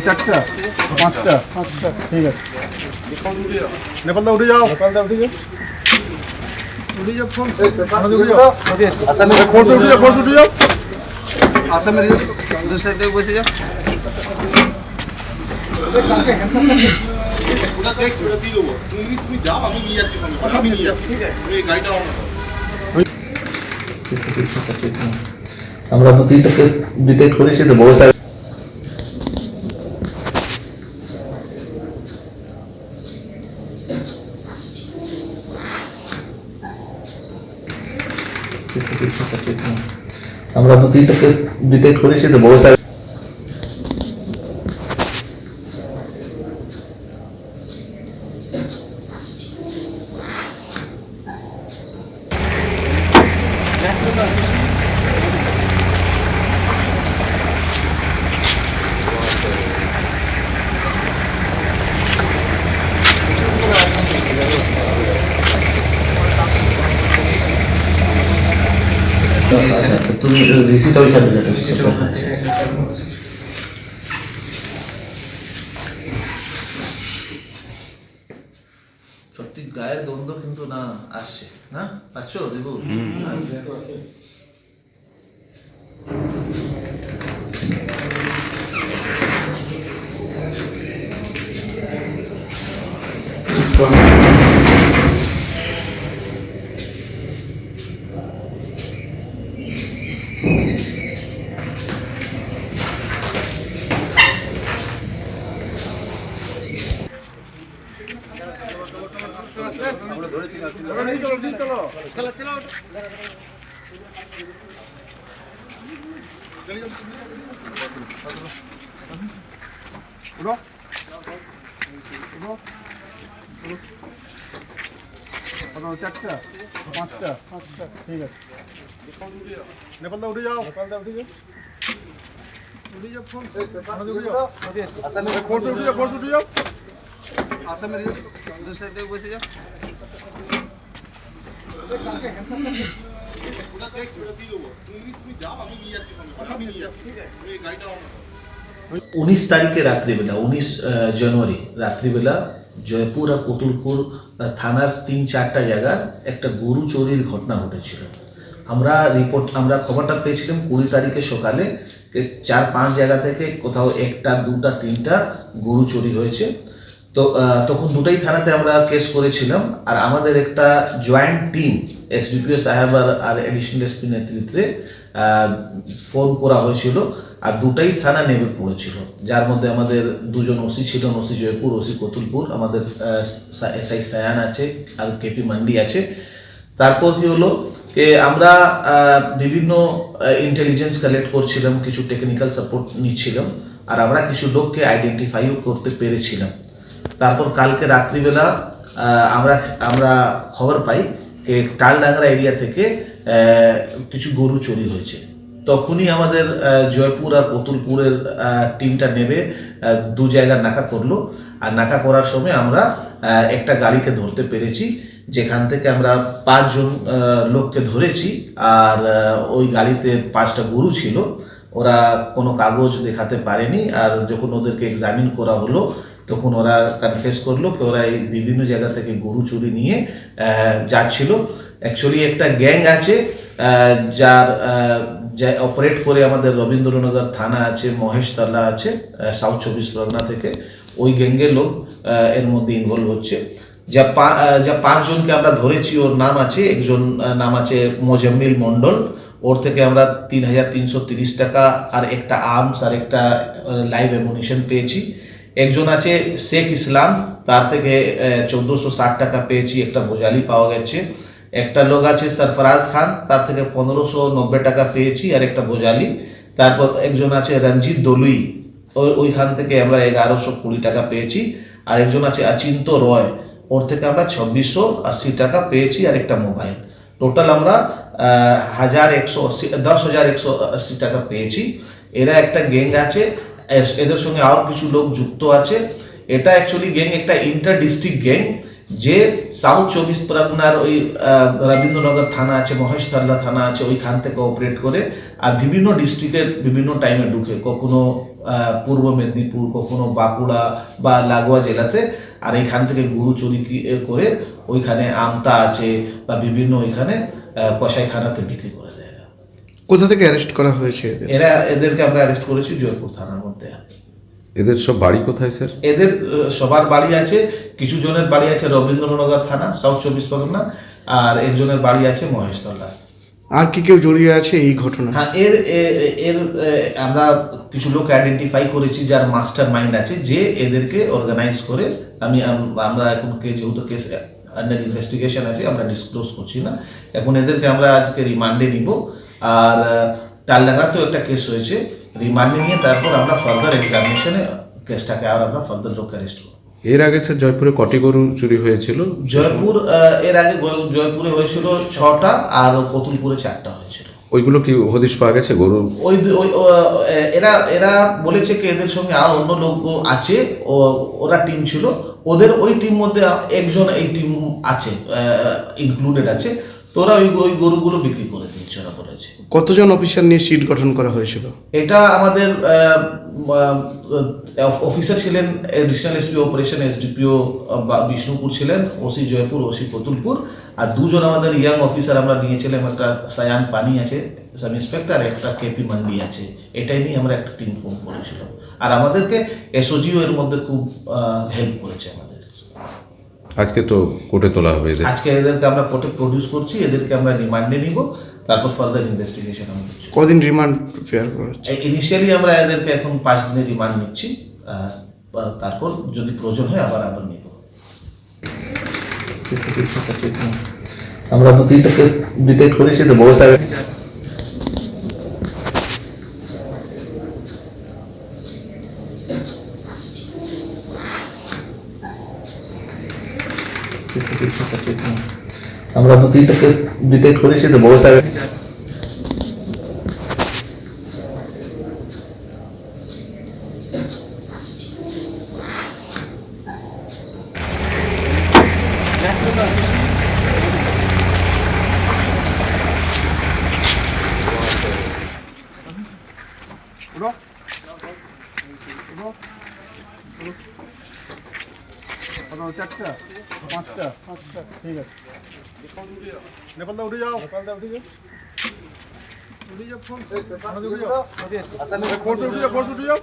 চারটা পাঁচটা পাঁচটা ঠিক আছে নেপালদা উঠে যাও নেপালদা উঠে যাও উঠে যাও ফোন আমাদের উঠে যাও ফোর্স উঠে যাও ফোর্স উঠে যাও আসামের দু সাইডে বসে যাও তুমি যাও আমি নিয়ে যাচ্ছি সঙ্গে করে, আমি নিয়ে যাচ্ছি তুমি এই গাড়িটা রওনা করো আমরা দু তিনটা কেস ডিটেক্ট করেছি তো বহু সাহেব আমরা দু তিনটা কেস ডিটেক্ট করেছি তো বহু সাহেব আচ্ছা, তুমি রিসিট ওইখান থেকে সত্যি গায়ের গন্ধ কিন্তু না আসছে না? পাচ্ছ দেখো উঠো উঠো চারটা পাঁচটা পাঁচটা ঠিক আছে নেপালদা উঠে যাও নেপালদা উঠে যাও উঠে যাও ফোন উঠে যাও ফোর্স উঠে যাও ফোর্স উঠে যাও আসামের দু সাইডে বসে যাও তুমি তুমি যাও আমি নিয়ে যাচ্ছি সঙ্গে করে, আমি নিয়ে যাচ্ছি তুমি এই গাড়িটা রওনা করো উনিশ তারিখে রাত্রিবেলা, উনিশ জানুয়ারি রাত্রিবেলা জয়পুর আর কতুলপুর থানার তিন চারটা জায়গার একটা গরু চুরির ঘটনা ঘটেছিল। আমরা রিপোর্ট আমরা খবরটা পেয়েছিলাম কুড়ি তারিখে সকালে চার পাঁচ জায়গা থেকে কোথাও একটা, দুটা, তিনটা গরু চুরি হয়েছে। তো তখন দুটাই থানাতে আমরা কেস করেছিলাম। আর আমাদের একটা জয়েন্ট টিম এসডিপিও সাহেব আর আর এডিশনাল এসপি নেতৃত্বে ফোন করা হয়েছিল। আর দুটাই থানা নেমে পড়েছিল। যার মধ্যে আমাদের দুজন ওসি ছিল, ওসি জয়পুর, ওসি কতুলপুর। আমাদের এসআই সায়ান আছে, আর কেপি মান্ডি আছে। তারপর কি হলো যে আমরা বিভিন্ন ইন্টেলিজেন্স কালেক্ট করছিলাম, কিছু টেকনিক্যাল সাপোর্ট নিচ্ছিলাম। আর আমরা কিছু লোককে আইডেন্টিফাইও করতে পেরেছিলাম। তারপর কালকে রাত্রিবেলা আমরা আমরা খবর পাই যে টালডাংরা এরিয়া থেকে কিছু গরু চুরি হয়েছে। তখনই আমাদের জয়পুর আর কতুলপুরের টিমটা নেবে দু জায়গার নাকা করল। আর নাকা করার সময় আমরা একটা গাড়িকে ধরতে পেরেছি, যেখান থেকে আমরা পাঁচজন লোককে ধরেছি। আর ওই গাড়িতে পাঁচটা গরু ছিল। ওরা কোনো কাগজ দেখাতে পারেনি। আর যখন ওদেরকে এক্সামিন করা হলো তখন ওরা কনফেস করল কি ওরা এই বিভিন্ন জায়গা থেকে গরু চুরি নিয়ে যাচ্ছিল। অ্যাকচুয়ালি একটা গ্যাং আছে যার যা অপারেট করে আমাদের রবীন্দ্রনগর থানা আছে, মহেশতলা আছে সাউথ চব্বিশ পরগনা থেকে। ওই গ্যাংয়ের লোক এর মধ্যে ইনভলভ হচ্ছে। যা পা যা পাঁচজনকে আমরা ধরেছি, ওর নাম আছে, একজন নাম আছে মোজাম্মিল মণ্ডল। ওর থেকে আমরা তিন হাজার তিনশো তিরিশ টাকা আর একটা আর্মস আর একটা লাইভ অ্যামুনিশন পেয়েছি। একজন আছে শেখ ইসলাম, তার থেকে চোদ্দোশো ষাট টাকা পেয়েছি, একটা ভোজালি পাওয়া গেছে। একটা লোক আছে সরফরাজ খান, তার থেকে পনেরোশো নব্বই টাকা পেয়েছি আর একটা ভোজালি। তারপর একজন আছে রঞ্জিত দলুই ওই ওইখান থেকে আমরা এগারোশো কুড়ি টাকা পেয়েছি। আর একজন আছে অচিন্ত রয়, ওর থেকে আমরা ছাব্বিশশো আশি টাকা পেয়েছি আর একটা মোবাইল। টোটাল আমরা হাজার একশো আশি, দশ হাজার একশো আশি টাকা পেয়েছি। এরা একটা গ্যাং আছে এদের সঙ্গে আরও কিছু লোক যুক্ত আছে। এটা অ্যাকচুয়ালি গ্যাং একটা ইন্টার ডিস্ট্রিক্ট গ্যাং যে সাউথ চব্বিশ পরগনার ওই রবীন্দ্রনগর থানা আছে মহেশতলা থানা আছে ওইখান থেকে অপারেট করে আর বিভিন্ন ডিস্ট্রিক্টের বিভিন্ন টাইমে ঢুকে। কখনো পূর্ব মেদিনীপুর কখনো বাঁকুড়া বা লাগোয়া জেলাতে। আর এইখান থেকে গরু চুরি করে ওইখানে আমতা আছে বা বিভিন্ন ওইখানে আহ, কসাইখানাতে বিক্রি করে। কোথা থেকে অ্যারেস্ট করা হয়েছে এদের? এরা এদেরকে আমরা অ্যারেস্ট করেছি জয়পুর থানার মধ্যে। এদের সব বাড়ি কোথায় স্যার? এদের সবার বাড়ি আছে কিছু জনের বাড়ি আছে রবীন্দ্রনগর থানা সাউথ চব্বিশ পরগনা আর একজনের বাড়ি আছে মহেশতলা। আর কি কেউ জড়িয়ে আছে এই ঘটনা? হ্যাঁ এর এর আমরা কিছু লোক আইডেন্টিফাই করেছি যার মাস্টার মাইন্ড আছে যে এদেরকে অর্গানাইজ করে আমি আমরা এখন কে যেহেতু কেস আন্ডার ইনভেস্টিগেশন আছে আমরা ডিসক্লোজ করছি না। এখন এদেরকে আমরা আজকে রিমান্ডে নিব। আর টাল্লাগাতেও একটা কেস হয়েছে রিমান্ডে নিয়ে তারপর আমরা ফার্দার এক্সামিনেশনে কেসটাকে আর আমরা ফার্দার লোক অ্যারেস্ট করব। এর আগে স্যার জয়পুরে কটি গরু চুরি হয়েছিল? জয়পুর এর আগে জয়পুরে হয়েছিল ছটা আর কতুলপুরে চারটা হয়েছিল। ওইগুলো কি হদিশ পাওয়া গেছে গরু? ওই ওই এরা এরা বলেছে কি এদের সঙ্গে আর অন্য লোক আছে ও ওরা টিম ছিল। ওদের ওই টিম মধ্যে একজন এই টিম আছে ইনক্লুডেড আছে। তোরা ওই ওই গরুগুলো বিক্রি করে দিয়েছে ওরা বলেছে কতজন অফিসার নিয়ে সিট গঠন করা হয়েছিল? এটা আমাদের অফিসার ছিলেন additional SP operation SDPO Bishnupur ছিলেন ওসি জয়পুর ওসি কতুলপুর আর দুজন আমাদের ইয়াং অফিসার আমরা নিয়েছিলাম একটা সায়ান পানি আছে সাব ইন্সপেক্টর একটা কেপি মান্ডি আছে। এটাই নিয়ে আমরা একটা টিম ফর্ম করেছিলাম। আর আমাদেরকে এসওজিও এর মধ্যে খুব হেল্প করেছে আমাদের। আজকে তো কোর্টে তোলা হবে এদের। আজকে এদেরকে আমরা কোর্টে প্রডিউস করছি এদেরকে আমরা রিমান্ডে নিব তারপর ফার্দার ইনভেস্টিগেশন আমরা করছি কদিন রিমান্ড ফেয়ার করা ইনিশিয়ালি আমরা এদেরকে এখন পাঁচ দিনের রিমান্ড নিচ্ছি তারপর যদি প্রয়োজন হয় আবার আবার নিব। আমরা দু তিনটা কেস ডিটেক্ট করেছি তো বহু সাহেব আমরা দু তিনটা কেস ডিটেক্ট করেছি তো বহু সাহেব কত চারটা পাঁচটা। পাঁচটা। ঠিক আছে। নেপালদা উঠে যাও। নেপালদা উঠে যাও। উঠে যাও ফোন। উঠে যাও। ফোর্স উঠে যাও ফোর্স উঠে যাও।